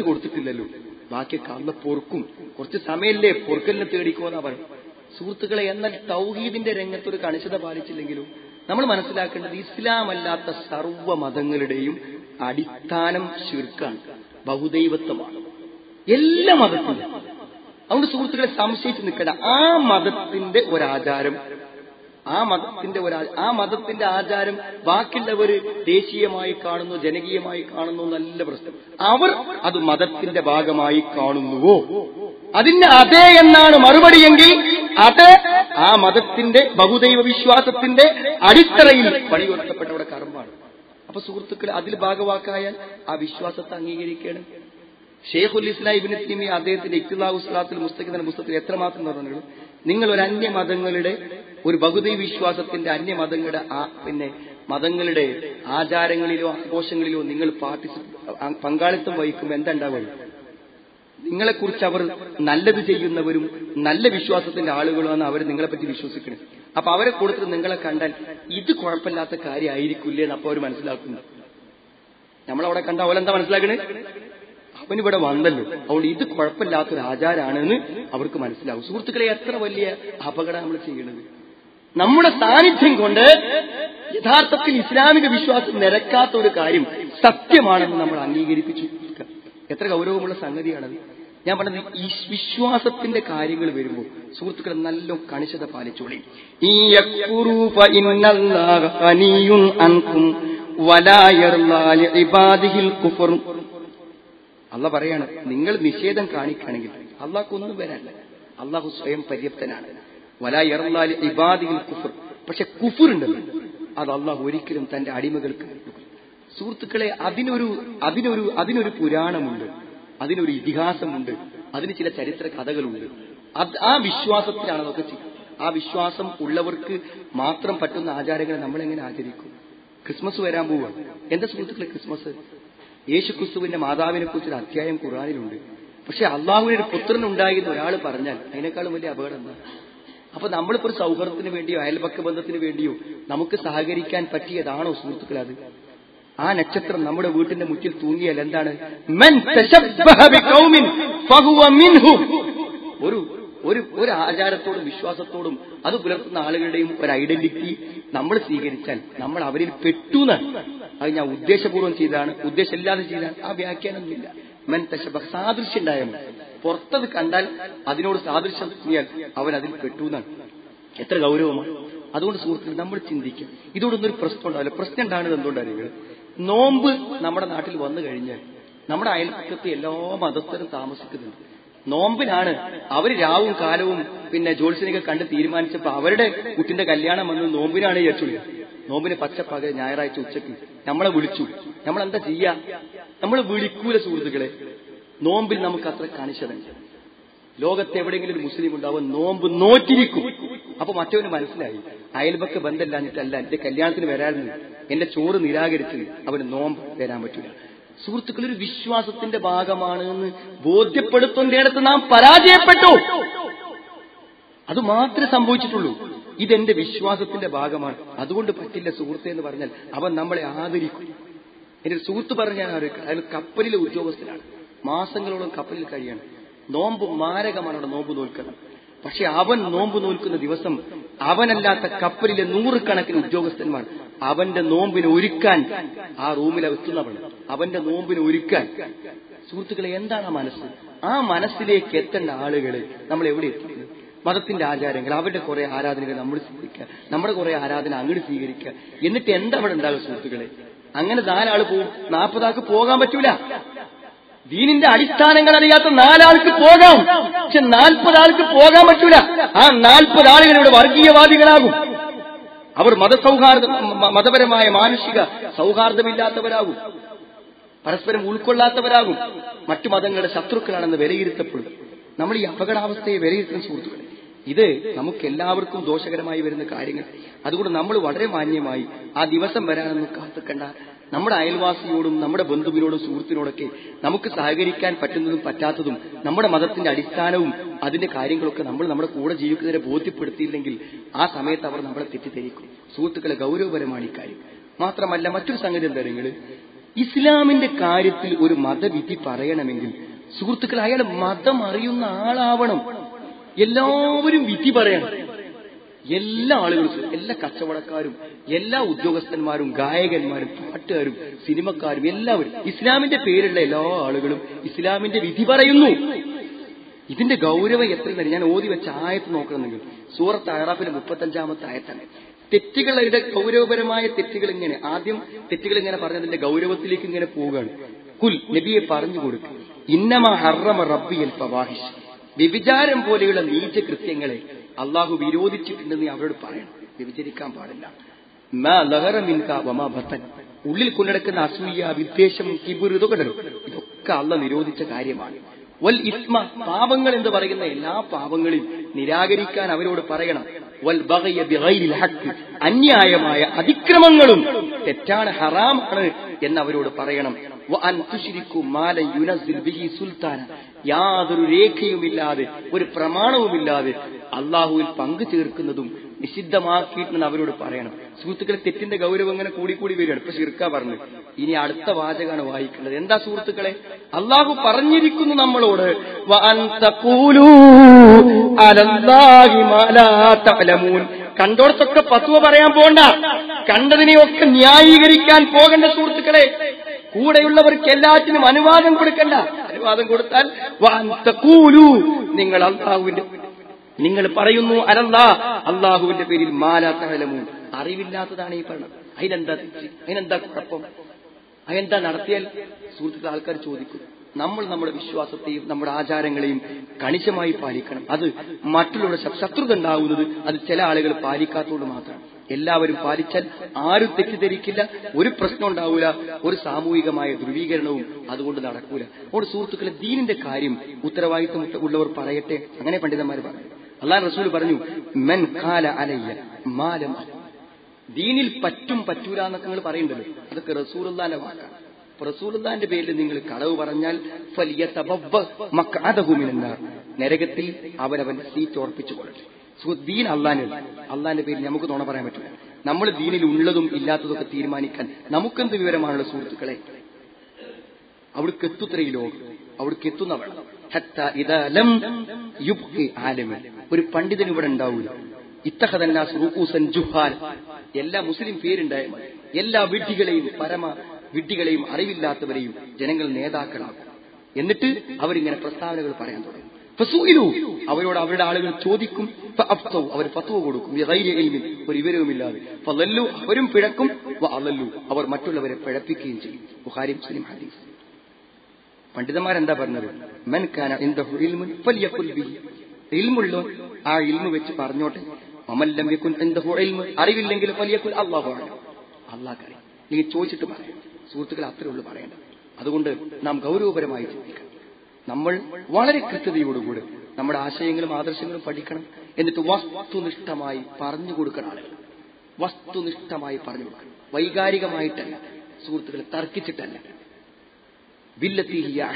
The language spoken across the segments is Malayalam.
കുറച്ച് കൊടുത്തിട്ടില്ലല്ലോ. ബാക്കിയൊക്കെ കാണുന്ന പൊറുക്കും. കുറച്ച് സമയമല്ലേ പൊറുക്കലിനെ തേടിക്കോന്നാ പറയും സുഹൃത്തുക്കളെ എന്നാൽ തൗഹീദിന്റെ രംഗത്തൊരു കണിശത പാലിച്ചില്ലെങ്കിലും നമ്മൾ മനസ്സിലാക്കേണ്ടത് ഇസ്ലാം അല്ലാത്ത സർവ മതങ്ങളുടെയും അടിസ്ഥാനം ശിർക്കാണ് ബഹുദൈവത്വമാണ്. എല്ലാ മതത്തിലും. അതുകൊണ്ട് സുഹൃത്തുക്കളെ സംശയിച്ച് നിൽക്കണ്ട. ആ മതത്തിന്റെ ഒരാചാരം ആ മതത്തിന്റെ ഒരു ആ മതത്തിന്റെ ആചാരം ബാക്കിയുള്ളവർ ദേശീയമായി കാണുന്നു ജനകീയമായി കാണുന്നു നല്ല പ്രശ്നം. അവർ അത് മതത്തിന്റെ ഭാഗമായി കാണുന്നുവോ? അതിന്റെ അതെ എന്നാണ് മറുപടിയെങ്കിൽ അത് ആ മതത്തിന്റെ ബഹുദൈവ വിശ്വാസത്തിന്റെ അടിത്തറയിൽ പണിയുറത്തപ്പെട്ടവരുടെ കർമ്മമാണ്. അപ്പൊ സുഹൃത്തുക്കൾ അതിൽ ഭാഗവാക്കായാൽ ആ വിശ്വാസത്തെ അംഗീകരിക്കണം ഷെയ്ഖുൽ ഇസ്ലാം ഇബിൻ തീമി അദ്ദേഹത്തിന്റെ ഇഖ്തിലാഹു സ്വലാത്തിൽ മുസ്തഖിദ് എന്ന പുസ്തകത്തിൽ എത്രമാത്രം പറഞ്ഞു നിങ്ങൾ ഒരു അന്യമതങ്ങളുടെ ഒരു പകുതി വിശ്വാസത്തിന്റെ അന്യമതങ്ങളുടെ പിന്നെ മതങ്ങളുടെ ആചാരങ്ങളിലോ ആഘോഷങ്ങളിലോ നിങ്ങൾ പാർട്ടിസിപ്പ പങ്കാളിത്തം വഹിക്കുമ്പോൾ നിങ്ങളെ നിങ്ങളെക്കുറിച്ച് അവർ നല്ലത് ചെയ്യുന്നവരും നല്ല വിശ്വാസത്തിന്റെ ആളുകളുമാണ് അവർ നിങ്ങളെപ്പറ്റി വിശ്വസിക്കുന്നത് അപ്പൊ അവരെ കൊടുത്ത് നിങ്ങളെ കണ്ടാൽ ഇത് കുഴപ്പമില്ലാത്ത കാര്യമായിരിക്കില്ലേ എന്ന് അപ്പൊ അവർ മനസ്സിലാക്കുന്നു. നമ്മളവിടെ കണ്ട അവരെന്താ മനസ്സിലാക്കണേ? അവനിവിടെ വന്നല്ലോ. അതുകൊണ്ട് ഇത് കുഴപ്പമില്ലാത്തൊരു ആചാരമാണെന്ന് അവർക്ക് മനസ്സിലാവും. സുഹൃത്തുക്കളെ എത്ര വലിയ അപകടം നമ്മൾ ചെയ്യണത്? നമ്മുടെ സാന്നിധ്യം കൊണ്ട് യഥാർത്ഥത്തിൽ ഇസ്ലാമിക വിശ്വാസം നിരക്കാത്ത ഒരു കാര്യം സത്യമാണെന്ന് നമ്മൾ അംഗീകരിപ്പിച്ചു. എത്ര ഗൗരവമുള്ള സംഗതിയാണത്. ഞാൻ പറഞ്ഞത് ഈ വിശ്വാസത്തിന്റെ കാര്യങ്ങൾ വരുമ്പോൾ സുഹൃത്തുക്കളെ നല്ല കണിശത പാലിച്ചോളി. അല്ല പറയാണ് നിങ്ങൾ നിഷേധം കാണിക്കുകയാണെങ്കിൽ അള്ളാഹ്ക്കൊന്നും വരാനില്ല അള്ളാഹു സ്വയം പര്യാപ്തനാണ്. വലാ യർലാ ലിഇബാദിഹിൽ കുഫർ. പക്ഷെ കുഫറുണ്ടല്ലോ അത് അള്ളാഹു ഒരിക്കലും തന്റെ അടിമകൾക്ക്. സുഹൃത്തുക്കളെ അതിനൊരു അതിനൊരു അതിനൊരു പുരാണമുണ്ട്. അതിനൊരു ഇതിഹാസമുണ്ട്. അതിന് ചില ചരിത്ര കഥകളുണ്ട്. അത് ആ വിശ്വാസത്തിലാണ് അതൊക്കെ ചെയ്യുന്നത് ആ വിശ്വാസം ഉള്ളവർക്ക് മാത്രം പറ്റുന്ന ആചാരങ്ങളെ നമ്മൾ എങ്ങനെ ആചരിക്കും? ക്രിസ്മസ് വരാൻ പോവുക എന്താ സുഹൃത്തുക്കളെ ക്രിസ്മസ്? യേശു ക്രിസ്തുവിന്റെ മാതാവിനെ കുറിച്ചൊരു അധ്യായം ഖുറാനിലുണ്ട് പക്ഷെ അള്ളാഹുവിന് ഒരു പുത്രൻ ഉണ്ടായിരുന്ന ഒരാൾ പറഞ്ഞാൽ അതിനേക്കാളും വലിയ അപകടം എന്താ? അപ്പൊ നമ്മളിപ്പോ ഒരു സൗഹൃദത്തിന് വേണ്ടിയോ അയൽപക്ക ബന്ധത്തിന് വേണ്ടിയോ നമുക്ക് സഹകരിക്കാൻ പറ്റിയതാണോ സുഹൃത്തുക്കളെ അത് ആ നക്ഷത്രം നമ്മുടെ വീട്ടിന്റെ മുറ്റിൽ തൂങ്ങിയാൽ എന്താണ്. ഒരു ഒരു ഒരു ആചാരത്തോടും വിശ്വാസത്തോടും അത് പുലർത്തുന്ന ആളുകളുടെയും ഒരു ഐഡന്റിറ്റി നമ്മൾ സ്വീകരിച്ചാൽ നമ്മൾ അവരിൽ പെട്ടുന്ന് അത് ഞാൻ ഉദ്ദേശപൂർവം ചെയ്താണ് ഉദ്ദേശമില്ലാതെ ചെയ്താണ് ആ വ്യാഖ്യാനമൊന്നുമില്ല മെൻ തശബ്ബഹ സാദൃശ്യം ഉണ്ടായാൽ മതി. പുറത്തത് കണ്ടാൽ അതിനോട് സാദൃശ്യം തോന്നിയാൽ അവൻ അതിൽ പെട്ടു എന്നാണ്. എത്ര ഗൗരവമാണ്. അതുകൊണ്ട് സുഹൃത്തുക്കൾ നമ്മൾ ചിന്തിക്കും. ഇതോടൊന്നൊരു പ്രശ്നം ഉണ്ടാവില്ല. പ്രശ്നം ഉണ്ടാകുന്നത് എന്തുകൊണ്ടാണ് നോമ്പ് നമ്മുടെ നാട്ടിൽ വന്നു കഴിഞ്ഞാൽ നമ്മുടെ അയൽപ്പക്കത്ത് എല്ലാ മതസ്ഥരും താമസിക്കുന്നുണ്ട്. നോമ്പിനാണ് അവർ രാവും കാലവും പിന്നെ ജ്യോത്സ്യനൊക്കെ കണ്ട് തീരുമാനിച്ചപ്പോ അവരുടെ കുട്ടിന്റെ കല്യാണം വന്ന് നോമ്പിനാണ് വിചാരിച്ചുള്ളൂ നോമ്പിന് പച്ചപ്പകൽ ഞായറാഴ്ച ഉച്ചയ്ക്ക് നമ്മളെ വിളിച്ചു. നമ്മൾ എന്താ ചെയ്യാ? നമ്മൾ വിളിക്കൂല സുഹൃത്തുക്കളെ. നോമ്പിൽ നമുക്ക് അത്ര കാണിച്ചതുണ്ട് ലോകത്ത് എവിടെയെങ്കിലും ഒരു മുസ്ലിം ഉണ്ടാവും നോമ്പ് നോറ്റിരിക്കും. അപ്പൊ മറ്റവന് മനസ്സിലായി അയൽപക്ക ബന്ധമില്ലാഞ്ഞിട്ടല്ല എന്റെ കല്യാണത്തിന് വരാറുണ്ട് എന്റെ ചോറ് നിരാകരിച്ച് അവന് നോമ്പ് തരാൻ പറ്റില്ല സുഹൃത്തുക്കൾ ഒരു വിശ്വാസത്തിന്റെ ഭാഗമാണ് എന്ന് ബോധ്യപ്പെടുത്തുന്നിടത്ത് നാം പരാജയപ്പെട്ടു. അത് മാത്രമേ സംഭവിച്ചിട്ടുള്ളൂ. ഇതെന്റെ വിശ്വാസത്തിന്റെ ഭാഗമാണ്. അതുകൊണ്ട് പറ്റില്ല സുഹൃത്തെ എന്ന് പറഞ്ഞാൽ അവൻ നമ്മളെ ആദരിക്കും. എന്റെ സുഹൃത്ത് പറഞ്ഞ ഞാൻ കപ്പലിലെ ഉദ്യോഗസ്ഥനാണ്. മാസങ്ങളോളം കപ്പലിൽ കഴിയാണ്. നോമ്പ് മാരകമാണ് അവിടെ നോമ്പ് നോൽക്കുന്നത് പക്ഷെ അവൻ നോമ്പ് നോൽക്കുന്ന ദിവസം അവനല്ലാത്ത കപ്പലിലെ നൂറുകണക്കിന് ഉദ്യോഗസ്ഥന്മാർ അവന്റെ നോമ്പിനെ ഒരുക്കാൻ ആ റൂമിൽ എത്തുന്നവൾ. അവന്റെ നോമ്പിനെ ഒരുക്കാൻ. സുഹൃത്തുക്കളെ എന്താണ് ആ മനസ്സ്? ആ മനസ്സിലേക്ക് എത്തേണ്ട ആളുകളെ നമ്മൾ എവിടെ എത്തിക്കുന്നത് മതത്തിന്റെ ആചാരങ്ങൾ അവരുടെ കുറെ ആരാധനകൾ നമ്മൾ സ്വീകരിക്കുക നമ്മുടെ കുറെ ആരാധന അങ്ങോട്ട് സ്വീകരിക്കുക. എന്നിട്ട് എന്താ അവിടെ ഉണ്ടാകും സുഹൃത്തുക്കളെ? അങ്ങനെ നാലാൾ പോകും നാൽപ്പതാൾക്ക് പോകാൻ പറ്റൂല. ദീനിന്റെ അടിസ്ഥാനങ്ങൾ അറിയാത്ത നാലാൾക്ക് പോകാം. പക്ഷെ നാൽപ്പത് ആൾക്ക് പോകാൻ പറ്റൂല. ആ നാൽപ്പത് ആളുകൾ ഇവിടെ വർഗീയവാദികളാകും. അവർ മതസൗഹാർദ്ദ മതപരമായ മാനുഷിക സൗഹാർദ്ദമില്ലാത്തവരാകും. പരസ്പരം ഉൾക്കൊള്ളാത്തവരാകും. മറ്റു മതങ്ങളുടെ ശത്രുക്കളാണെന്ന് വിലയിരുത്തപ്പെടും. നമ്മൾ ഈ അപകടാവസ്ഥയെ വിലയിരുത്തുന്ന സുഹൃത്തുക്കളെ. ഇത് നമുക്ക് എല്ലാവർക്കും ദോഷകരമായി വരുന്ന കാര്യങ്ങൾ. അതുകൊണ്ട് നമ്മൾ വളരെ മാന്യമായി ആ ദിവസം വരാനൊന്നും കാത്തുക്കണ്ട നമ്മുടെ അയൽവാസിയോടും നമ്മുടെ ബന്ധുവിനോടും സുഹൃത്തിനോടൊക്കെ നമുക്ക് സഹകരിക്കാൻ പറ്റുന്നതും പറ്റാത്തതും നമ്മുടെ മതത്തിന്റെ അടിസ്ഥാനവും അതിന്റെ കാര്യങ്ങളൊക്കെ നമ്മൾ നമ്മുടെ കൂടെ ജീവിക്കുന്നതിനെ ബോധ്യപ്പെടുത്തിയില്ലെങ്കിൽ ആ സമയത്ത് അവർ നമ്മളെ തെറ്റിദ്ധരിക്കും. സുഹൃത്തുക്കളെ ഗൗരവപരമാണ് ഇക്കാര്യം മാത്രമല്ല മറ്റൊരു സംഗതി എന്താ നിങ്ങൾ? ഇസ്ലാമിന്റെ കാര്യത്തിൽ ഒരു മതവിധി പറയണമെങ്കിൽ സുഹൃത്തുക്കൾ അയാൾ മതം അറിയുന്ന ആളാവണം. എല്ലാവരും വിധി പറയണം. എല്ലാ ആളുകളും എല്ലാ കച്ചവടക്കാരും എല്ലാ ഉദ്യോഗസ്ഥന്മാരും ഗായകന്മാരും പാട്ടുകാരും സിനിമക്കാരും എല്ലാവരും ഇസ്ലാമിന്റെ പേരുള്ള എല്ലാ ആളുകളും ഇസ്ലാമിന്റെ വിധി പറയുന്നു. ഇതിന്റെ ഗൗരവം എത്ര ഞാൻ ഓതി വെച്ച ആയത്ത് നോക്കണമെങ്കിൽ സൂറത്ത് അറാഫിലെ മുപ്പത്തഞ്ചാമത്തെ ആയത്താണ്. തെറ്റുകളുടെ ഗൗരവപരമായ തെറ്റുകൾ ഇങ്ങനെ. ആദ്യം തെറ്റുകൾ ഇങ്ങനെ പറഞ്ഞതിന്റെ ഗൗരവത്തിലേക്ക് ഇങ്ങനെ പോവുകയാണ്. കുൽ നബിയെ പറഞ്ഞു കൊടുക്കും. ഇന്നമ ഹർറമ റബ്ബിയൽ ഫവാഹിഷ്. വ്യഭിചാരം പോലെയുള്ള നീച കൃത്യങ്ങളെ അള്ളാഹു വിരോധിച്ചിട്ടുണ്ടെന്ന് അവരോട് പറയണം. വ്യഭിചരിക്കാൻ പാടില്ല. മാ വമാ ഉള്ളിൽ കൊണ്ടിടക്കുന്ന അസൂയ വിദ്വേഷം കിബുർ ഇതൊക്കെ ഇതൊക്കെ അള്ള നിരോധിച്ച കാര്യമാണ്. വൽ ഇസ്മ പാപങ്ങൾ എന്ന് പറയുന്ന എല്ലാ പാപങ്ങളും നിരാകരിക്കാൻ അവരോട് പറയണം. വൽ ഹഖ്. അന്യായമായ അതിക്രമങ്ങളും തെറ്റാണ് ഹറാമാണ് എന്ന് അവരോട് പറയണം. ബിഹി സുൽത്താന. യാതൊരു രേഖയുമില്ലാതെ ഒരു പ്രമാണവുമില്ലാതെ അള്ളാഹുവിൽ പങ്കു ചേർക്കുന്നതും നിഷിദ്ധമാക്കിയിട്ടുണ്ടെന്ന് അവരോട് പറയണം. സുഹൃത്തുക്കളെ തെറ്റിന്റെ ഗൗരവം അങ്ങനെ കൂടിക്കൂടി വരികയാണ്. ഇപ്പൊ ശിർക്ക പറഞ്ഞു ഇനി അടുത്ത വാചകമാണ് വായിക്കുന്നത് എന്താ സുഹൃത്തുക്കളെ? അള്ളാഹു പറഞ്ഞിരിക്കുന്നു നമ്മളോട് കണ്ടോടത്തൊക്കെ പത്തുവ പറയാൻ പോണ്ട. കണ്ടതിനെയൊക്കെ ന്യായീകരിക്കാൻ പോകേണ്ട സുഹൃത്തുക്കളെ. കൂടെയുള്ളവർക്ക് എല്ലാറ്റിനും അനുവാദം കൊടുക്കണ്ട. അനുവാദം കൊടുത്താൽ നിങ്ങൾ അള്ളാഹുവിന്റെ നിങ്ങൾ പറയുന്നു അലല്ലാ. അള്ളാഹുവിന്റെ പേരിൽ മാലാത്തലമൂ അറിവില്ലാത്തതാണ് ഈ പറഞ്ഞത് അതിനെന്താ അതിനെന്താ കുഴപ്പം? അതെന്താ നടത്തിയാൽ? സുഹൃത്തുക്കൾ ആൾക്കാർ ചോദിക്കും. നമ്മൾ നമ്മുടെ വിശ്വാസത്തെയും നമ്മുടെ ആചാരങ്ങളെയും കണിശമായി പാലിക്കണം. അത് മറ്റുള്ളവരുടെ ശത്രുത ഉണ്ടാവുന്നത് അത് ചില ആളുകൾ പാലിക്കാത്തതുകൊണ്ട് മാത്രമാണ്. എല്ലാവരും പാലിച്ചാൽ ആരും തെറ്റിദ്ധരിക്കില്ല ഒരു പ്രശ്നം ഉണ്ടാവില്ല ഒരു സാമൂഹികമായ ധ്രുവീകരണവും അതുകൊണ്ട് നടക്കൂല. അതുകൊണ്ട് സുഹൃത്തുക്കളെ ദീനിന്റെ കാര്യം ഉത്തരവാദിത്വം ഉള്ളവർ പറയട്ടെ. അങ്ങനെ പണ്ഡിതന്മാർ പറഞ്ഞു. അള്ളാഹ് റസൂൽ പറഞ്ഞു മെൻ കാല അലയ്യ മാലം ദീനിൽ പറ്റും പറ്റൂല എന്നൊക്കെ നിങ്ങൾ പറയണ്ടല്ലോ അതൊക്കെ റസൂലുള്ളാന്റെ വാക്കാണ്. റസൂലുള്ളാന്റെ പേരിൽ നിങ്ങൾ കളവ് പറഞ്ഞാൽ മക്കാതഹുമിനാർ നരകത്തിൽ അവനവന്റെ സീറ്റ് ഉറപ്പിച്ചു കൊള്ളട്ടെ. ദീൻ അള്ളാന് അള്ളാന്റെ പേരിൽ നമുക്ക് തോണ പറയാൻ പറ്റില്ല നമ്മൾ ദീനിൽ ഉള്ളതും ഇല്ലാത്തതൊക്കെ തീരുമാനിക്കാൻ നമുക്കെന്ത് വിവരമാണുള്ള സുഹൃത്തുക്കളെ? അവിടേക്ക് എത്തുത്ര ഈ ഒരു പണ്ഡിതൻ ഇവിടെ ഉണ്ടാവൂല. ഇത്തഹദന്നാസ് റുക്കൂസൻ ജുഹാൽ. എല്ലാ മുസ്ലിം പേരുണ്ടായ എല്ലാ വിഡ്ഢികളെയും പരമ വിഡ്ഢികളെയും അറിവില്ലാത്തവരെയും ജനങ്ങൾ നേതാക്കളാകും എന്നിട്ട് അവരിങ്ങനെ പ്രസ്താവനകൾ പറയാൻ തുടങ്ങും. അവരോട് അവരുടെ ആളുകൾ ചോദിക്കും. അവർ പത്തുവ കൊടുക്കും. ഒരു വിവരവുമില്ലാതെ. അവരും പിഴക്കും. അവർ മറ്റുള്ളവരെ പിഴപ്പിക്കുകയും ചെയ്യും. ബുഹാരി മുസ്ലിം ഹദീസ്. പണ്ഡിതന്മാരെന്താ പറഞ്ഞത്? മൻ കാന ഇൻദഹു ഇൽമുൻ ഫലിയഖുൽ ബിഹി ഇൽമുള്ളോ. ആ ഇൽമു വെച്ച് പറഞ്ഞോട്ടെ. മമല്ലം ഇൽമു അറിവില്ലെങ്കിൽ അറിയാം. നീ ചോദിച്ചിട്ട് പറയാം. സുഹൃത്തുക്കൾ അത്രേ ഉള്ളൂ പറയേണ്ടത്. അതുകൊണ്ട് നാം ഗൗരവപരമായി ചിന്തിക്കണം നമ്മൾ വളരെ കൃത്യതയോടുകൂടി നമ്മുടെ ആശയങ്ങളും ആദർശങ്ങളും പഠിക്കണം. എന്നിട്ട് വസ്തുനിഷ്ഠമായി പറഞ്ഞു കൊടുക്കണം ആളുകൾ വസ്തുനിഷ്ഠമായി പറഞ്ഞു കൊടുക്കണം. വൈകാരികമായിട്ടല്ല. സുഹൃത്തുക്കളെ തർക്കിച്ചിട്ടല്ല. വില്ലത്തിഹിയ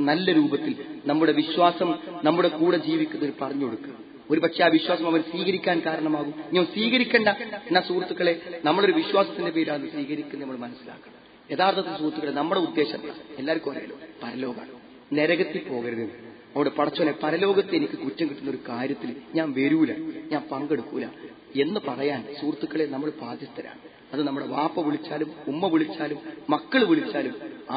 നല്ല രൂപത്തിൽ നമ്മുടെ വിശ്വാസം നമ്മുടെ കൂടെ ജീവിക്കുന്നതിന് പറഞ്ഞു കൊടുക്കുക. ഒരു പക്ഷെ ആ വിശ്വാസം അവർ സ്വീകരിക്കാൻ കാരണമാകും. ഞാൻ സ്വീകരിക്കേണ്ട എന്നാ സുഹൃത്തുക്കളെ നമ്മളൊരു വിശ്വാസത്തിന്റെ പേരാണ് സ്വീകരിക്കുന്നത് നമ്മൾ മനസ്സിലാക്കണം. യഥാർത്ഥത്തിൽ സുഹൃത്തുക്കളെ നമ്മുടെ ഉദ്ദേശം എല്ലാവർക്കും അറിയാലോ പരലോകമാണ്. നരകത്തിൽ പോകരുത്. അവിടെ പടച്ചോനെ പരലോകത്ത് എനിക്ക് കുറ്റം കിട്ടുന്ന ഒരു കാര്യത്തിൽ ഞാൻ വരൂല ഞാൻ പങ്കെടുക്കൂല എന്ന് പറയാൻ സുഹൃത്തുക്കളെ നമ്മൾ ബാധ്യസ്ഥരാണ്. അത് നമ്മുടെ വാപ്പ വിളിച്ചാലും ഉമ്മ വിളിച്ചാലും മക്കൾ വിളിച്ചാലും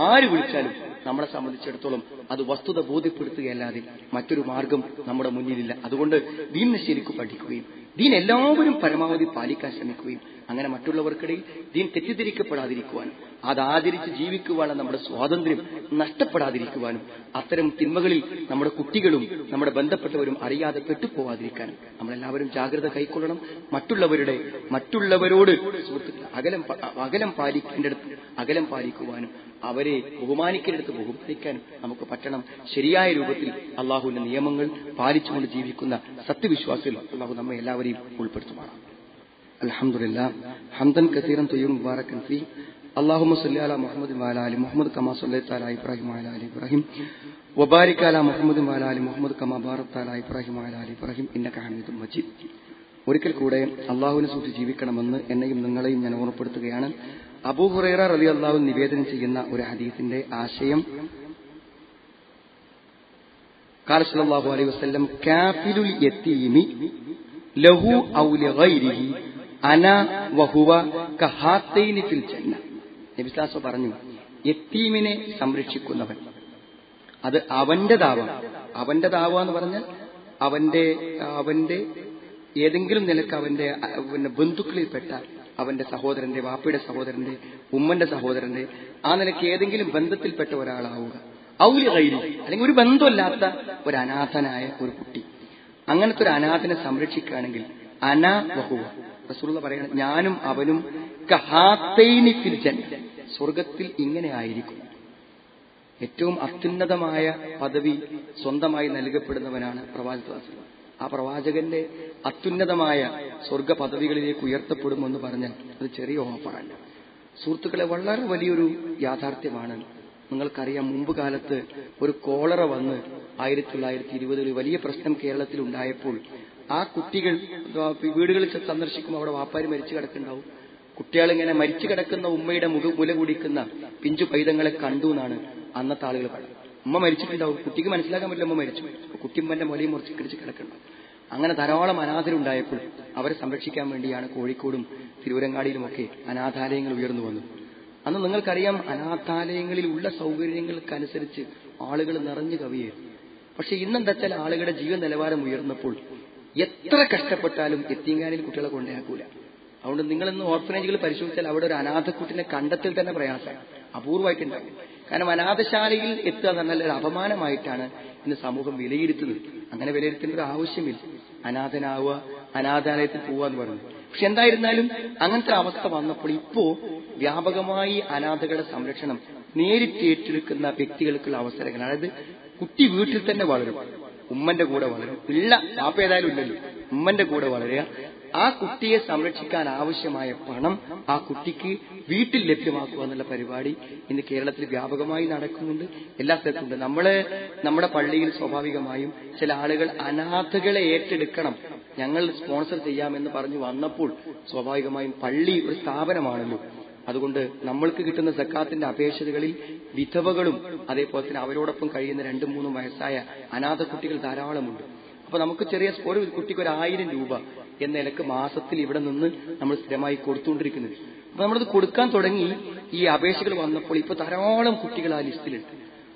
ആര് വിളിച്ചാലും നമ്മളെ സംബന്ധിച്ചിടത്തോളം അത് വസ്തുത ബോധ്യപ്പെടുത്തുകയല്ലാതെ മറ്റൊരു മാർഗം നമ്മുടെ മുന്നിലില്ല. അതുകൊണ്ട് ദീനിനെ ശരിക്കും പഠിക്കുകയും ദീൻ എല്ലാവരും പരമാവധി പാലിക്കാൻ ശ്രമിക്കുകയും അങ്ങനെ മറ്റുള്ളവർക്കിടയിൽ ദീൻ തെറ്റിദ്ധരിക്കപ്പെടാതിരിക്കുവാനും അത് ആദരിച്ച് ജീവിക്കുവാനും നമ്മുടെ സ്വാതന്ത്ര്യം നഷ്ടപ്പെടാതിരിക്കുവാനും അത്തരം തിന്മകളിൽ നമ്മുടെ കുട്ടികളും നമ്മുടെ ബന്ധപ്പെട്ടവരും അറിയാതെ പെട്ടുപോവാതിരിക്കാനും നമ്മളെല്ലാവരും ജാഗ്രത കൈക്കൊള്ളണം. മറ്റുള്ളവരുടെ മറ്റുള്ളവരോട് സുഹൃത്തുക്കൾ അകലം അകലം പാലിക്കേണ്ടടുത്ത് അകലം പാലിക്കുവാനും അവരെ ബഹുമാനിക്കേണ്ടടുത്ത് ബഹുമാനിക്കാനും നമുക്ക് പറ്റണം. ശരിയായ രൂപത്തിൽ അള്ളാഹുവിന്റെ നിയമങ്ങൾ പാലിച്ചുകൊണ്ട് ജീവിക്കുന്ന സത്യവിശ്വാസികൾ അള്ളാഹു നമ്മെ എല്ലാവരെയും ഉൾപ്പെടുത്തുമാണ് അലഹമുല്ല ഹംദൻ കസീറൻ തൊയ്യും മുബാറക്കൻ ഫി اللهم صل على محمد وعلى ال محمد كما صليت على ابراهيم وعلى ال ابراهيم وبارك على محمد وعلى ال محمد كما باركت على ابراهيم وعلى ال ابراهيم انك حميد مجيد ഒരിക്കൽ കൂടെ അള്ളാഹുവിനെ സൂക്ഷിച്ച് ജീവിക്കണമെന്ന് എന്നെയും നിങ്ങളെയും ഞാൻ ഓർമ്മപ്പെടുത്തുകയാണ് അബൂ ഹുറൈറ റലി അള്ളാഹു നിവേദനം ചെയ്യുന്ന ഒരു ഹദീസിന്റെ ആശയം قال صلى الله عليه وسلم كافل اليتيم له أو لغيره അന വഹുവ കഹാത്തൈനി പറഞ്ഞു യത്തീമിനെ സംരക്ഷിക്കുന്നവൻ. അത് അവന്റെ ദാവ. അവന്റെ ദാവ എന്ന് പറഞ്ഞാൽ അവന്റെ അവന്റെ ഏതെങ്കിലും നിലയ്ക്ക് അവന്റെ പിന്നെ ബന്ധുക്കളിൽപ്പെട്ട അവന്റെ സഹോദരന്റെ വാപ്പയുടെ സഹോദരന്റെ ഉമ്മന്റെ സഹോദരന്റെ ആ നിലയ്ക്ക് ഏതെങ്കിലും ബന്ധത്തിൽപ്പെട്ട ഒരാളാവുക. ഔലി കൈരി അല്ലെങ്കിൽ ഒരു ബന്ധമില്ലാത്ത ഒരു അനാഥനായ ഒരു കുട്ടി. അങ്ങനത്തെ ഒരു അനാഥനെ സംരക്ഷിക്കുകയാണെങ്കിൽ അന ബഹുവ റസൂള്ള പറയണം ഞാനും അവനും കഹാത്തൈനി ഫിൽ ജന്ന. സ്വർഗത്തിൽ ഇങ്ങനെ ആയിരിക്കും. ഏറ്റവും അത്യുന്നതമായ പദവി സ്വന്തമായി നൽകപ്പെടുന്നവനാണ് പ്രവാചക ആ പ്രവാചകന്റെ അത്യുന്നതമായ സ്വർഗ പദവികളിലേക്ക് ഉയർത്തപ്പെടുമെന്ന് പറഞ്ഞാൽ അത് ചെറിയ ഓഫറല്ല. സുഹൃത്തുക്കളെ വളരെ വലിയൊരു യാഥാർത്ഥ്യമാണ്. നിങ്ങൾക്കറിയാം മുമ്പ് കാലത്ത് ഒരു കോളറ വന്ന് ആയിരത്തി തൊള്ളായിരത്തി ഇരുപതിൽ വലിയ പ്രശ്നം കേരളത്തിൽ ഉണ്ടായപ്പോൾ ആ കുട്ടികൾ വീടുകളിൽ സന്ദർശിക്കുമ്പോൾ അവിടെ വാപ്പാര് മരിച്ചു കിടക്കുന്നുണ്ടാവും. കുട്ടികളിങ്ങനെ മരിച്ചു കിടക്കുന്ന ഉമ്മയുടെ മുഖ മുല കുടിക്കുന്ന പിഞ്ചു പൈതങ്ങളെ കണ്ടു എന്നാണ് അന്നത്തെ ആളുകൾ പറയുന്നത്. ഉമ്മ മരിച്ചിട്ടുണ്ടാവും. കുട്ടിക്ക് മനസ്സിലാക്കാൻ പറ്റില്ല ഉമ്മ മരിച്ചു. കുട്ടിമ്മന്റെ മുലയും മുറിച്ച് കിടിച്ച് കിടക്കുന്നുണ്ടാവും അങ്ങനെ ധാരാളം അനാഥരുണ്ടായപ്പോൾ അവരെ സംരക്ഷിക്കാൻ വേണ്ടിയാണ് കോഴിക്കോടും തിരുവരങ്ങാടിയിലുമൊക്കെ അനാഥാലയങ്ങൾ ഉയർന്നു വന്നത്. അന്ന് നിങ്ങൾക്കറിയാം അനാഥാലയങ്ങളിൽ ഉള്ള സൗകര്യങ്ങൾക്കനുസരിച്ച് ആളുകൾ നിറഞ്ഞു കവിയായിരുന്നു പക്ഷെ ഇന്നെന്താ വെച്ചാൽ ആളുകളുടെ ജീവ നിലവാരം ഉയർന്നപ്പോൾ എത്ര കഷ്ടപ്പെട്ടാലും എത്തിങ്കാനിൽ കുട്ടികളെ കൊണ്ടേക്കൂല അതുകൊണ്ട് നിങ്ങൾ ഇന്ന് ഓർഫനേജുകൾ പരിശോധിച്ചാൽ അവിടെ ഒരു അനാഥക്കുട്ടിനെ കണ്ടെത്തിൽ തന്നെ പ്രയാസമാണ്. അപൂർവമായിട്ടുണ്ടാകും കാരണം അനാഥശാലയിൽ എത്തുക എന്ന് ഒരു അപമാനമായിട്ടാണ് ഇന്ന് സമൂഹം വിലയിരുത്തുന്നത്. അങ്ങനെ വിലയിരുത്തേണ്ട ഒരു ആവശ്യമില്ല. അനാഥനാവുക അനാഥാലയത്തിൽ പോവുക എന്ന് പറഞ്ഞു പക്ഷെ എന്തായിരുന്നാലും അങ്ങനത്തെ അവസ്ഥ വന്നപ്പോൾ ഇപ്പോ വ്യാപകമായി അനാഥകളുടെ സംരക്ഷണം നേരിട്ട് ഏറ്റെടുക്കുന്ന വ്യക്തികൾക്കുള്ള അവസരങ്ങൾ. അതായത് കുട്ടി വീട്ടിൽ തന്നെ വളരും. ഉമ്മന്റെ കൂടെ വളരും. ഇല്ല പാപ്പ ഏതായാലും ഇല്ലല്ലോ. ഉമ്മന്റെ കൂടെ വളരുക. ആ കുട്ടിയെ സംരക്ഷിക്കാൻ ആവശ്യമായ പണം ആ കുട്ടിക്ക് വീട്ടിൽ ലഭ്യമാക്കുക എന്നുള്ള പരിപാടി ഇന്ന് കേരളത്തിൽ വ്യാപകമായി നടക്കുന്നുണ്ട്. എല്ലാ സ്ഥലത്തുണ്ട് നമ്മൾ നമ്മുടെ പള്ളിയിൽ സ്വാഭാവികമായും ചില ആളുകൾ അനാഥകളെ ഏറ്റെടുക്കണം. ഞങ്ങൾ സ്പോൺസർ ചെയ്യാമെന്ന് പറഞ്ഞു വന്നപ്പോൾ സ്വാഭാവികമായും പള്ളി ഒരു സ്ഥാപനമാണല്ലോ. അതുകൊണ്ട് നമ്മൾക്ക് കിട്ടുന്ന സക്കാത്തിന്റെ അപേക്ഷതകളിൽ വിധവകളും അതേപോലെ തന്നെ അവരോടൊപ്പം കഴിയുന്ന രണ്ടും മൂന്നും വയസ്സായ അനാഥ കുട്ടികൾ ധാരാളമുണ്ട്. അപ്പൊ നമുക്ക് ചെറിയ ഒരു കുട്ടിക്ക് ഒരു ആയിരം രൂപ എന്ന നിലയ്ക്ക് മാസത്തിൽ ഇവിടെ നിന്ന് നമ്മൾ സ്ഥിരമായി കൊടുത്തുകൊണ്ടിരിക്കുന്നത്. അപ്പൊ നമ്മളത് കൊടുക്കാൻ തുടങ്ങി ഈ അപേക്ഷകൾ വന്നപ്പോൾ ഇപ്പൊ ധാരാളം കുട്ടികൾ ആ ലിസ്റ്റിലുണ്ട്.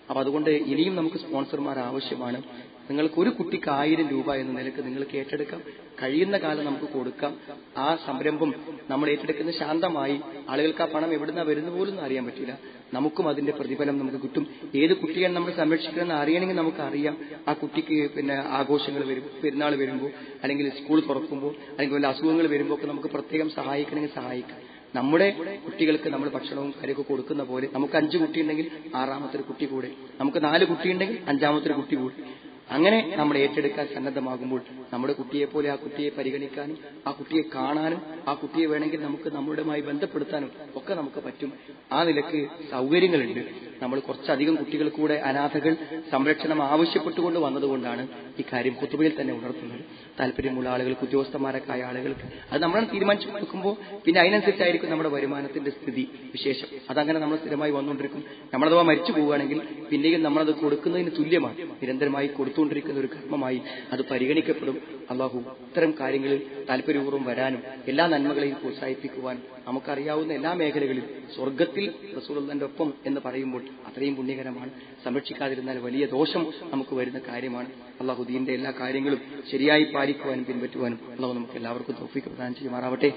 അപ്പൊ അതുകൊണ്ട് ഇനിയും നമുക്ക് സ്പോൺസർമാർ ആവശ്യമാണ്. നിങ്ങൾക്ക് ഒരു കുട്ടിക്ക് ആയിരം രൂപ എന്ന നിലയ്ക്ക് നിങ്ങൾക്ക് ഏറ്റെടുക്കാം. കഴിയുന്ന കാലം നമുക്ക് കൊടുക്കാം. ആ സംരംഭം നമ്മൾ ഏറ്റെടുക്കുന്ന ശാന്തമായി ആളുകൾക്ക് ആ പണം എവിടുന്ന വരുന്ന പോലും അറിയാൻ പറ്റില്ല. നമുക്കും അതിന്റെ പ്രതിഫലം നമുക്ക് കിട്ടും. ഏത് കുട്ടിയെ നമ്മൾ സംരക്ഷിക്കണമെന്ന് അറിയണമെങ്കിൽ നമുക്ക് അറിയാം. ആ കുട്ടിക്ക് പിന്നെ ആഘോഷങ്ങൾ വരും പെരുന്നാൾ വരുമ്പോൾ അല്ലെങ്കിൽ സ്കൂൾ തുറക്കുമ്പോൾ അല്ലെങ്കിൽ വല്ല അസുഖങ്ങൾ വരുമ്പോൾ ഒക്കെ നമുക്ക് പ്രത്യേകം സഹായിക്കണമെങ്കിൽ സഹായിക്കാം. നമ്മുടെ കുട്ടികൾക്ക് നമ്മൾ ഭക്ഷണവും കാര്യമൊക്കെ കൊടുക്കുന്ന പോലെ നമുക്ക് അഞ്ച് കുട്ടിയുണ്ടെങ്കിൽ ആറാമത്തെ കുട്ടി കൂടെ. നമുക്ക് നാല് കുട്ടിയുണ്ടെങ്കിൽ അഞ്ചാമത്തെ കുട്ടി കൂടെ. അങ്ങനെ നമ്മൾ ഏറ്റെടുക്കാൻ സന്നദ്ധമാകുമ്പോൾ നമ്മുടെ കുട്ടിയെ പോലെ ആ കുട്ടിയെ പരിഗണിക്കാനും ആ കുട്ടിയെ കാണാനും ആ കുട്ടിയെ വേണമെങ്കിൽ നമുക്ക് നമ്മളുമായി ബന്ധപ്പെടുത്താനും ഒക്കെ നമുക്ക് പറ്റും. ആ നിലയ്ക്ക് സൗകര്യങ്ങളുണ്ട്. നമ്മൾ കുറച്ചധികം കുട്ടികൾ കൂടെ അനാഥകൾ സംരക്ഷണം ആവശ്യപ്പെട്ടുകൊണ്ട് വന്നതുകൊണ്ടാണ് ഈ കാര്യം കുത്തുബയിൽ തന്നെ ഉണർത്തുന്നത്. താല്പര്യമുള്ള ആളുകൾക്ക് ഉദ്യോഗസ്ഥന്മാരൊക്കെ ആയ ആളുകൾക്ക് അത് നമ്മൾ തീരുമാനിച്ചു കൊടുക്കുമ്പോൾ പിന്നെ അതിനനുസരിച്ചായിരിക്കും നമ്മുടെ വരുമാനത്തിന്റെ സ്ഥിതി വിശേഷം. അതങ്ങനെ നമ്മൾ സ്ഥിരമായി വന്നുകൊണ്ടിരിക്കും. നമ്മളഥവാ മരിച്ചു പോവുകയാണെങ്കിൽ പിന്നെയും നമ്മളത് കൊടുക്കുന്നതിന് തുല്യമാണ്. നിരന്തരമായി കൊടുത്തുകൊണ്ടിരിക്കുന്ന ഒരു കർമ്മമായി അത് പരിഗണിക്കപ്പെടും. അള്ളാഹു ഇത്തരം കാര്യങ്ങളിൽ താല്പര്യപൂർവം വരാനും എല്ലാ നന്മകളെയും പ്രോത്സാഹിപ്പിക്കുവാൻ നമുക്കറിയാവുന്ന എല്ലാ മേഖലകളിലും സ്വർഗത്തിൽ റസൂലിന്റെ ഒപ്പം എന്ന് പറയുമ്പോൾ അത്രയും പുണ്യകരമാണ്. സംരക്ഷിക്കാതിരുന്നാൽ വലിയ ദോഷം നമുക്ക് വരുന്ന കാര്യമാണ്. അള്ളാഹു ദീന്റെ എല്ലാ കാര്യങ്ങളും ശരിയായി പാലിക്കുവാനും പിൻപറ്റുവാനും അള്ളാഹു നമുക്ക് എല്ലാവർക്കും തോഫിക്ക് പ്രദാനം ചെയ്യുമാറാവട്ടെ.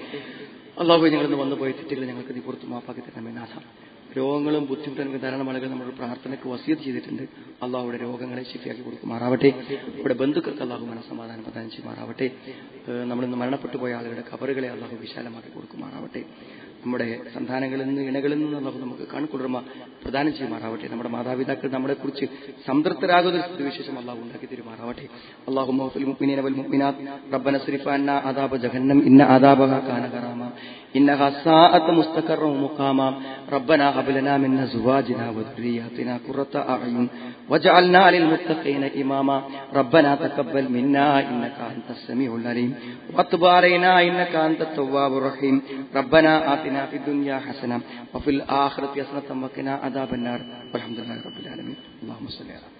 അള്ളാഹു ഞങ്ങളിന്ന് വന്നുപോയ തെറ്റുകൾ ഞങ്ങൾക്ക് നീ പുറത്തു മാപ്പാക്കി തരണമേ നാഥ. രോഗങ്ങളും ബുദ്ധിമുട്ടുകളും ധാരാളം ആളുകൾ നമ്മുടെ പ്രാർത്ഥനയ്ക്ക് വസീത് ചെയ്തിട്ടുണ്ട്. അള്ളാഹുടെ രോഗങ്ങളെ ശിഫിയാക്കി കൊടുക്കുമാറാവട്ടെ. ഇവിടെ ബന്ധുക്കൾക്ക് അള്ളാഹു മനസ്സമാധാനം പ്രദാനം ചെയ്യുമാറാവട്ടെ. നമ്മളിന്ന് മരണപ്പെട്ടു പോയ ആളുകളുടെ കബറുകളെ അള്ളാഹു വിശാലമാക്കി കൊടുക്കുമാറാവട്ടെ. നമ്മുടെ സന്താനങ്ങളിൽ നിന്ന് ഇണകളിൽ നിന്ന് അള്ളാഹു നമുക്ക് കൺകുളിർമ പ്രദാനം ചെയ്യുമാറാവട്ടെ. നമ്മുടെ മാതാപിതാക്കൾ നമ്മളെക്കുറിച്ച് സംതൃപ്തരാകുന്ന സ്ഥിതിവിശേഷം അള്ളാഹു ഉണ്ടാക്കി തരുമാറാവട്ടെ. അള്ളാഹു മൗഫുൽ മുഅ്മിനീന വൽ അന്നാ ആദാബ ജഹന്നം. ഇന്ന ആദാബ കാന إنها ساءت مستقرا ومقاما. ربنا هب لنا من أزواجنا وذرياتنا قرة أعين واجعلنا للمتقين إماما. ربنا تقبل منا إنك أنت السميع العليم. وتب علينا إنك أنت التواب الرحيم. ربنا آتنا في الدنيا حسنة وفي الآخرة حسنة وقنا عذاب النار. والحمد لله رب العالمين. اللهم صل على